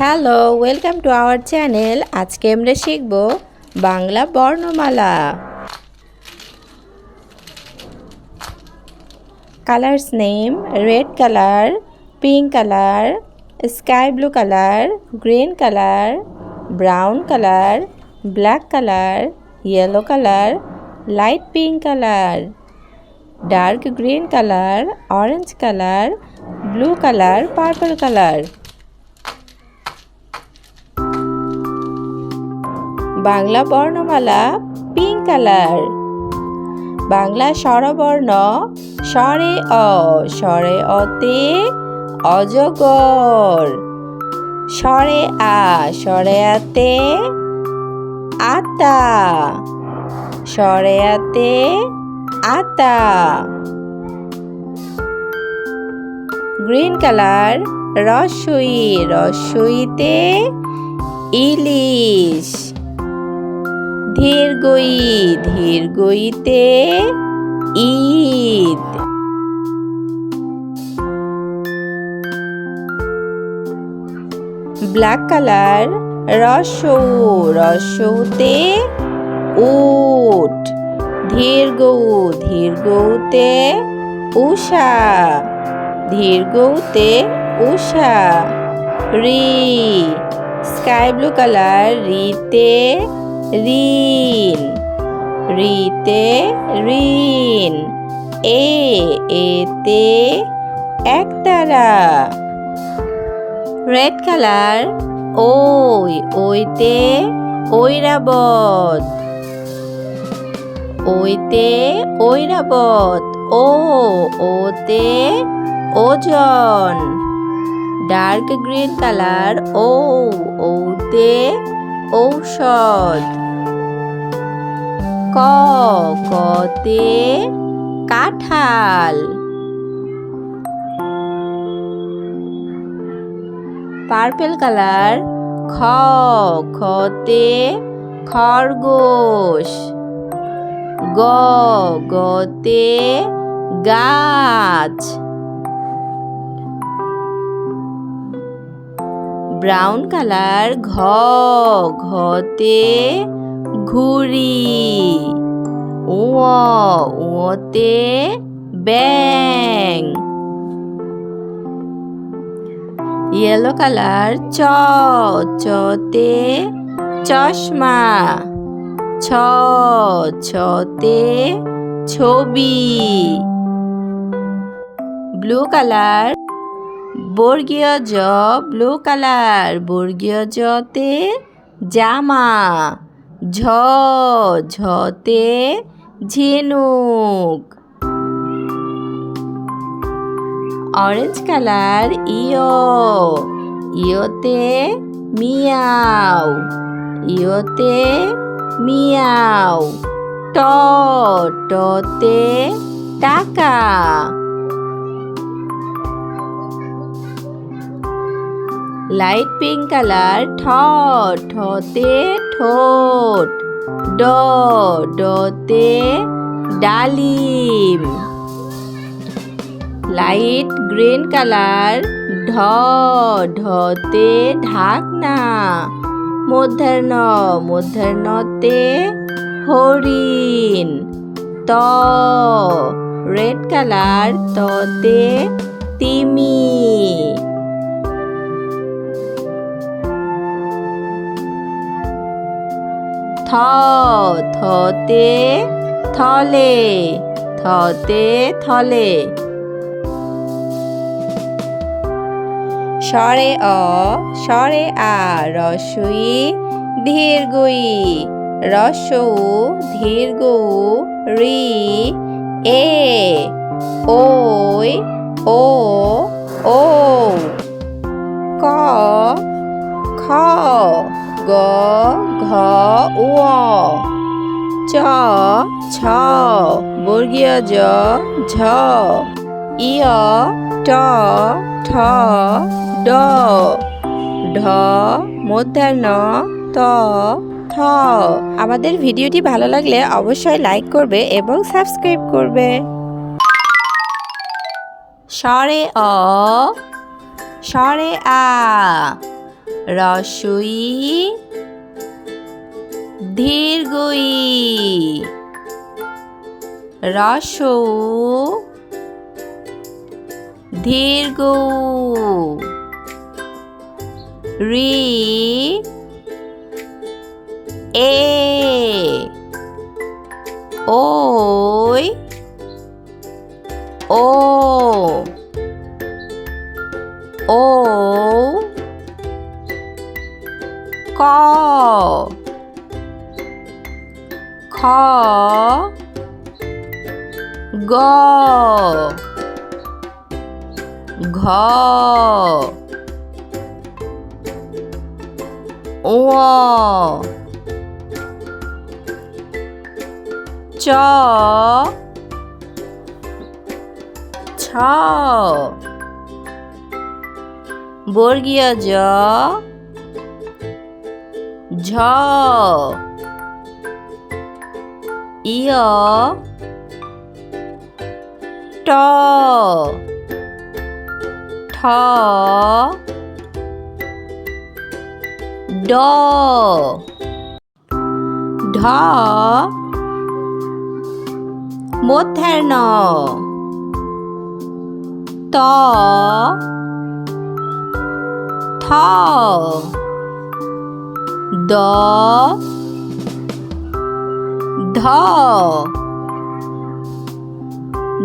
Hello, welcome to our channel. আজকে আমরা শিখব বাংলা বর্ণমালা। Colours name red colour pink colour sky blue colour green colour brown colour black colour yellow colour light pink colour dark green colour orange colour blue colour purple colour Bangla বর্ণমালা pink colour Bangla স্বরবর্ণ, স্বরে অ, স্বরে অতে অজগর। স্বরে আ, স্বরে আতে আতা। স্বরে আতে আতা। গ্রিন কালার রসই রসইতে ইলিশ। ধীরগই ধীরগইতে ঈদ। ব্ল্যাক কালার, রসৌ, রসৌতে উট। ধীরগৌ ধীরগৌতে উষা। ধীরগৌতে উষা। রি, স্কাই ব্লু কালার, রিতে ঋণ। রিতে ঋণ। এ, এতে একতারা রেড কালার। ওই, ওইতে ঐরাবত। ওইতে ঐরাবত। ও, ওতে ওজন। Dark green colour. ও, ওতে ঔষধ। ক কতে কাঁঠাল। Purple colour. খ খতে খরগোশ। গ গতে গাছ। ব্রাউন কালার ঘ, ঘতে ঘুড়ি। ও, ওতে ব্যাং ইয়েলো কালার চ, চতে চশমা। ছ, ছতে ছবি। ব্লু কালার বর্গীয় জ ব্লু কালার বর্গীয় জতে জামা, ঝ ঝতে ঝিনুক। অরেঞ্জ কালার, ইয়, ইয়তে মিয়াও ইয়তে মিয়াও, ট, টতে টাকা। লাইট পিঙ্ক কালার ঠ ঠতে ঠোঁট ড ডতে ডালিম লাইট গ্রিন কালার ঢ ঢতে ঢাকনা মধ্যাহ্ন মধ্যাহ্নতে হরিণ ত রেড কালার ততে তিমি থতে থলে থতে থলে। স্বরে অ স্বরে আ, রসই ধীরগই, রসৌ ধীরগৌ রি, এ, ওই, ও ও ক গ, ঘ উ চ, ছ, বর্গীয় জ, ঝ। ইয় ট, ঠ, ড। ঢ, মধ্যাহ্ন, ত, থ। আমাদের ভিডিওটি ভালো লাগলে অবশ্যই লাইক করবে এবং সাবস্ক্রাইব করবে। স্বরে অ স্বরে আ। রসই দীর্ঘই রসৌ দীর্ঘ রি এ ওই ও ও ক খ গ ঘ ও চ ছ বর্গীয় জ ঝ ইয় ট। ঠ। ড। ঢ। মধ্যাহ্ন। ত। থ। দ ধ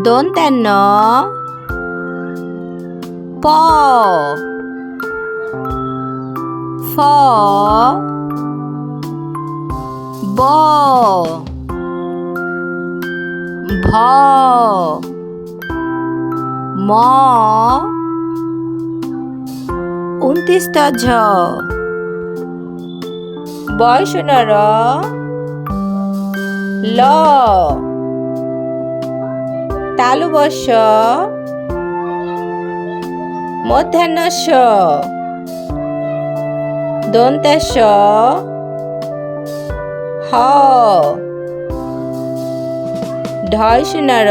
দন্তান্ন প ফ ব ভ ম উনত্রিশটা ঝ। বয়সনর। ল। তালুবর্ষ মধ্যাহ্নস্য দন্তেশ। হ। ঢয় শূন্যর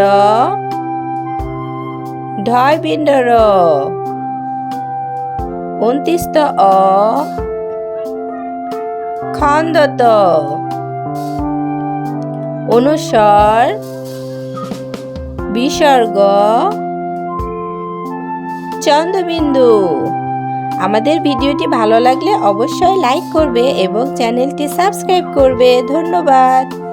ঢয় বিন্দর উনত্রিশত অ। খন্দত। অনুসর বিসর্গ, চন্দ্রবিন্দু। আমাদের ভিডিওটি ভালো লাগলে অবশ্যই লাইক করবে এবং চ্যানেলটি সাবস্ক্রাইব করবে। ধন্যবাদ।